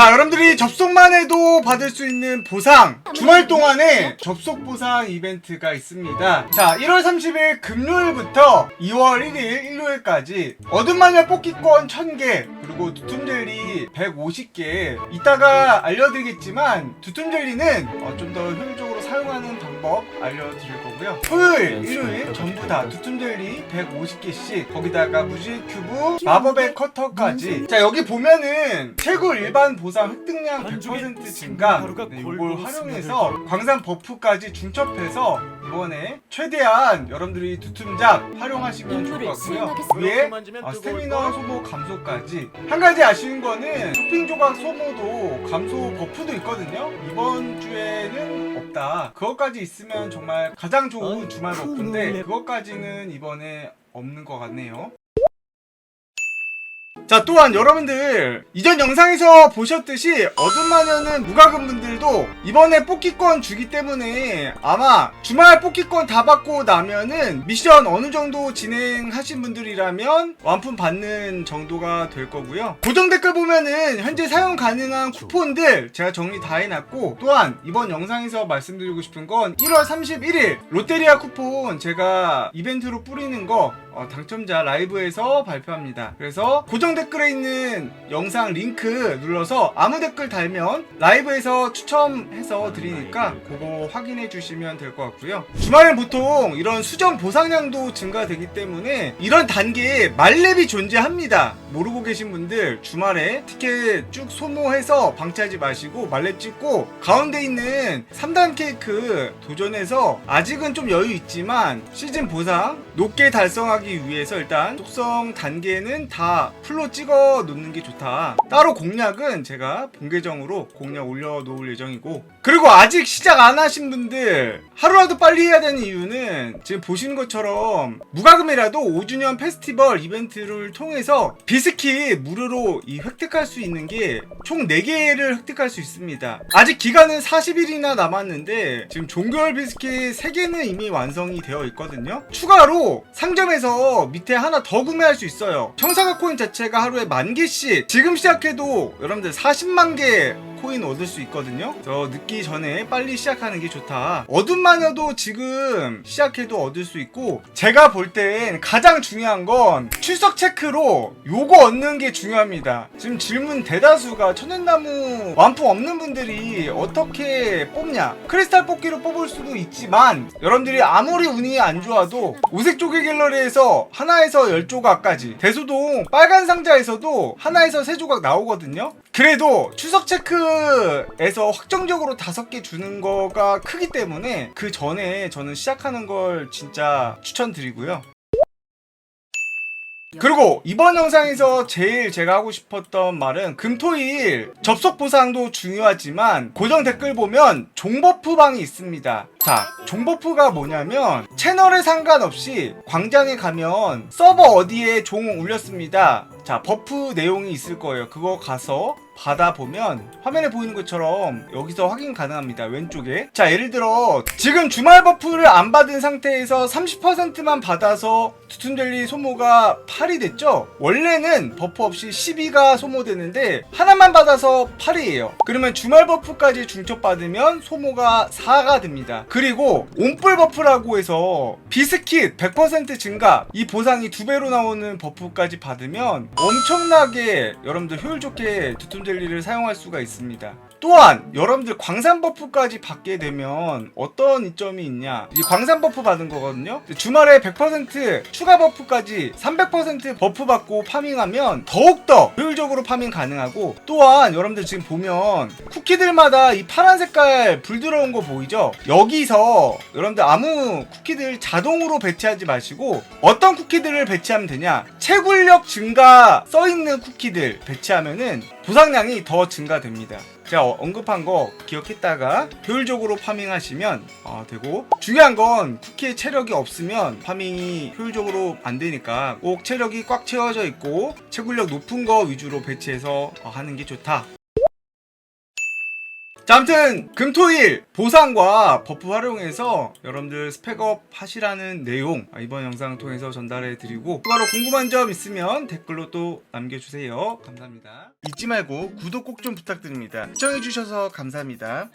자, 여러분들이 접속만 해도 받을 수 있는 보상. 주말 동안에 접속 보상 이벤트가 있습니다. 자, 1월 30일 금요일부터 2월 1일 일요일까지 어둠마녀 뽑기권 1000개, 그리고 두툼젤리 150개. 이따가 알려드리겠지만, 두툼젤리는 어, 좀 더 효율적으로 사용하는 방법 알려드릴 거고요. 토요일, 일요일 전부 다 두툼젤리 150개씩, 거기다가 무질 큐브, 마법의 커터까지. 자, 여기 보면은 최고 일반 보상 획득량 100% 증가. 네, 이걸 활용해서 광산 버프까지 중첩해서 이번에 최대한 여러분들이 두툼작 활용하시면 좋을 것 같고요. 위에 아, 스태미너 소모 감소까지. 한 가지 아쉬운 거는 쇼핑 조각 소모도 감소 버프도 있거든요. 이번 주에는 없다. 그것까지 있으면 정말 가장 좋은 주말 버프인데 그것까지는 이번에 없는 것 같네요. 자 또한 여러분들 이전 영상에서 보셨듯이 어둠마녀는 무과금 분들도 이번에 뽑기권 주기 때문에 아마 주말 뽑기권 다 받고 나면은 미션 어느 정도 진행하신 분들이라면 완품 받는 정도가 될 거고요. 고정 댓글 보면은 현재 사용 가능한 쿠폰들 제가 정리 다 해놨고 또한 이번 영상에서 말씀드리고 싶은 건 1월 31일 롯데리아 쿠폰 제가 이벤트로 뿌리는 거 어, 당첨자 라이브에서 발표합니다. 그래서 고정 댓글에 있는 영상 링크 눌러서 아무 댓글 달면 라이브에서 추첨해서 드리니까 그거 확인해 주시면 될 것 같고요. 주말엔 보통 이런 수정 보상량도 증가되기 때문에 이런 단계에 말렙이 존재합니다. 모르고 계신 분들 주말에 티켓 쭉 소모해서 방치하지 마시고 말렙 찍고 가운데 있는 3단 케이크 도전해서 아직은 좀 여유 있지만 시즌 보상 높게 달성하기 위해서 일단 속성 단계는 다 풀로 찍어 놓는 게 좋다. 따로 공략은 제가 본 계정으로 공략 올려 놓을 예정이고 그리고 아직 시작 안 하신 분들 하루라도 빨리 해야 되는 이유는 지금 보시는 것처럼 무과금이라도 5주년 페스티벌 이벤트를 통해서 비스킷 무료로 이 획득할 수 있는 게 총 4개를 획득할 수 있습니다. 아직 기간은 40일이나 남았는데 지금 종결 비스킷 3개는 이미 완성이 되어 있거든요. 추가로 상점에서 밑에 하나 더 구매할 수 있어요. 청사과 코인 자체가 하루에 만 개씩 지금 시작해도 여러분들 40만 개 코인 얻을 수 있거든요. 저 늦기 전에 빨리 시작하는 게 좋다. 어둠 마녀도 지금 시작해도 얻을 수 있고 제가 볼 땐 가장 중요한 건 출석 체크로 요거 얻는 게 중요합니다. 지금 질문 대다수가 천연나무 완품 없는 분들이 어떻게 뽑냐? 크리스탈 뽑기로 뽑을 수도 있지만 여러분들이 아무리 운이 안 좋아도 오색 조개 갤러리에서 하나에서 열 조각까지 대소동 빨간 상자에서도 하나에서 세 조각 나오거든요. 그래도 추석 체크 에서 확정적으로 다섯 개 주는 거가 크기 때문에 그 전에 저는 시작하는 걸 진짜 추천드리고요. 그리고 이번 영상에서 제일 제가 하고 싶었던 말은 금토일 접속 보상도 중요하지만 고정 댓글 보면 종버프 방이 있습니다. 자, 종버프가 뭐냐면 채널에 상관없이 광장에 가면 서버 어디에 종 올렸습니다. 자, 버프 내용이 있을 거예요. 그거 가서 받아보면 화면에 보이는 것처럼 여기서 확인 가능합니다. 왼쪽에. 자, 예를 들어 지금 주말 버프를 안 받은 상태에서 30%만 받아서 투툰젤리 소모가 8이 됐죠? 원래는 버프 없이 12가 소모되는데 하나만 받아서 8이에요. 그러면 주말 버프까지 중첩받으면 소모가 4가 됩니다. 그리고 온뿔 버프라고 해서 비스킷 100% 증가 이 보상이 두 배로 나오는 버프까지 받으면 엄청나게 여러분들 효율 좋게 두툼 젤리를 사용할 수가 있습니다. 또한 여러분들 광산 버프까지 받게 되면 어떤 이점이 있냐? 이 광산 버프 받은 거거든요. 주말에 100% 추가 버프까지 300% 버프 받고 파밍하면 더욱더 효율적으로 파밍 가능하고 또한 여러분들 지금 보면 쿠키들마다 이 파란 색깔 불 들어온 거 보이죠? 여기서 여러분들 아무 쿠키들 자동으로 배치하지 마시고 어떤 쿠키들을 배치하면 되냐? 채굴력 증가 써있는 쿠키들 배치하면은 보상량이 더 증가됩니다 제가 어- 언급한 거 기억했다가 효율적으로 파밍하시면 어, 되고 중요한 건 쿠키에 체력이 없으면 파밍이 효율적으로 안 되니까 꼭 체력이 꽉 채워져 있고 채굴력 높은 거 위주로 배치해서 어, 하는 게 좋다. 자, 아무튼 금토일 보상과 버프 활용해서 여러분들 스펙업 하시라는 내용 아, 이번 영상 통해서 전달해 드리고 추가로 궁금한 점 있으면 댓글로 또 남겨주세요. 감사합니다. 잊지 말고 구독 꼭 좀 부탁드립니다. 시청해 주셔서 감사합니다.